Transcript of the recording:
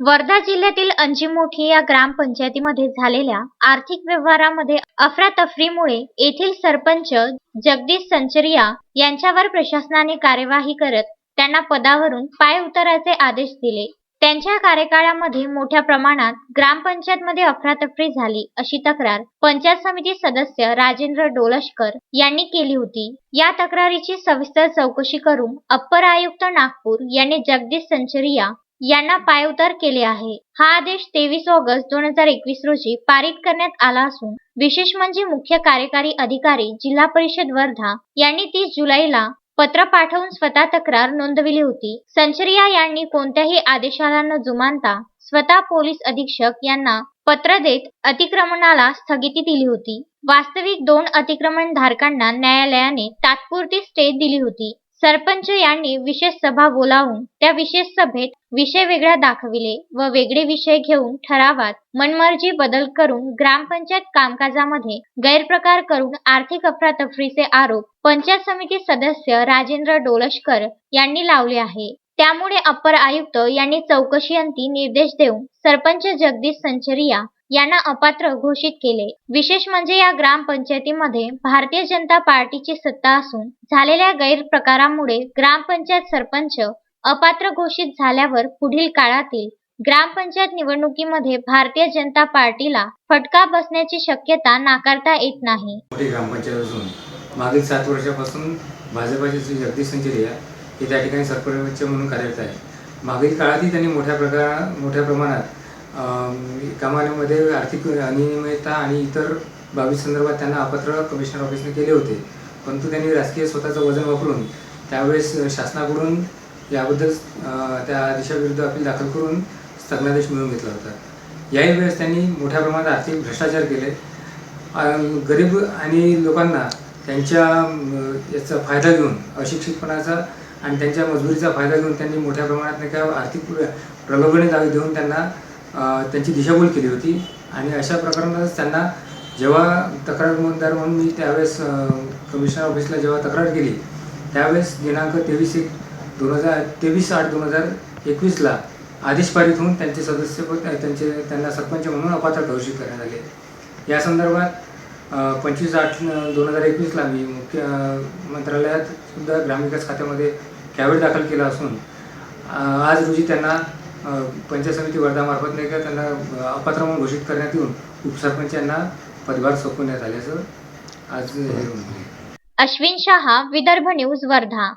वर्धा जिल्ह्यातील अंजीमोठी या ग्रामपंचायतीमध्ये झालेल्या आर्थिक व्यवहारामध्ये अफरातफरीमुळे येथील सरपंच जगदीश संचरिया यांच्यावर प्रशासनाने कार्यवाही करत त्यांना पदावरून पाय उताराचे आदेश दिले. त्यांच्या कार्यकाळामध्ये मोठ्या प्रमाणात ग्रामपंचायतमध्ये अफरातफरी झाली अशी तक्रार पंचायत समिती सदस्य राजेंद्र डोलशकर यांनी केली होती. या तक्रारीची सविस्तर चौकशी करून अप्पर आयुक्त नागपूर यांनी जगदीश संचरिया यांना पायउतार केले आहे. हा आदेश तेवीस ऑगस्ट दोन हजार एकवीस रोजी पारित करण्यात आला असून विशेष म्हणजे मुख्य कार्यकारी अधिकारी जिल्हा परिषद वर्धा यांनी तीस जुलैला पत्र पाठवून स्वतः तक्रार नोंदविली होती. संचरिया यांनी कोणत्याही आदेशाला न जुमानता स्वतः पोलीस अधीक्षक यांना पत्र देत अतिक्रमणाला स्थगिती दिली होती. वास्तविक दोन अतिक्रमण धारकांना न्यायालयाने तात्पुरती स्टे दिली होती. सरपंच यांनी विशेष सभा बोलावून त्या विशेष सभेत विषय वेगळा दाखविले व वेगळे विषय घेऊन ठरावात मनमर्जी बदल करून ग्रामपंचायत कामकाजामध्ये गैरप्रकार करून आर्थिक अफरातफरीचे आरोप पंचायत समिती सदस्य राजेंद्र डोलशकर यांनी लावले आहे. त्यामुळे अप्पर आयुक्त यांनी चौकशी अंती निर्देश देऊन सरपंच जगदीश संचरिया यांना अपात्र घोषित केले. विशेष म्हणजे या ग्रामपंचायतीमध्ये भारतीय जनता पार्टीची सत्ता असून झालेल्या गैरप्रकारामुळे ग्रामपंचायत सरपंच अपात्र घोषित झाल्यावर पुढील काळातील ग्रामपंचायत निवडणुकीमध्ये भारतीय जनता पार्टीला फटका बसण्याची शक्यता नाकारता येत नाही. ग्रामपंचायत असून मागील सात वर्षापासून भाजपाचे श्री जगदीश संचरिया हे त्या ठिकाणी सरपंच म्हणून कार्यरत आहे मागील काळातही त्यांनी मोठ्या प्रकार मोठ्या प्रमाणात कमालीमध्ये आर्थिक अनियमितता आणि इतर बाबी संदर्भात त्यांना अपात्र कमिशनर ऑफिसने केले होते. परंतु त्यांनी राजकीय स्वतःचं वजन वापरून त्यावेळेस शासनाकडून याबद्दल त्या आदेशाविरुद्ध अपील दाखल करून स्थगनादेश मिळवून घेतला होता. याही वेळेस त्यांनी मोठ्या प्रमाणात आर्थिक भ्रष्टाचार केले. गरीब आणि लोकांना त्यांच्या याचा फायदा घेऊन अशिक्षितपणाचा आणि त्यांच्या मजुरीचा फायदा घेऊन त्यांनी मोठ्या प्रमाणात नाही का आर्थिक प्रलोभने दावे देऊन त्यांना त्यांची दिशाभूल केली होती. आणि अशा प्रकरणातच त्यांना जेव्हा तक्रार नोंददार म्हणून मी त्यावेळेस कमिशनर ऑफिसला जेव्हा तक्रार केली त्यावेळेस दिनांक तेवीस एक दोन हजार तेवीस आठ दोन हजार एकवीसला आदेश पारित होऊन त्यांचे सदस्य त्यांचे त्यांना सरपंच म्हणून अपात्र घोषित करण्यात आले. या संदर्भात पंचवीस आठ दोन हजार एकवीसला मी मुख्य मंत्रालयात सुद्धा ग्रामविकास खात्यामध्ये कॅवेट दाखल केला असून आज रोजी त्यांना पंचायत समिती वर्धामार्फत नाही का त्यांना अपात्र म्हणून घोषित करण्यात येऊन उपसरपंच यांना पदभार सोपवण्यात आल्याचं आज हे अश्विन शहा विदर्भ न्यूज वर्धा.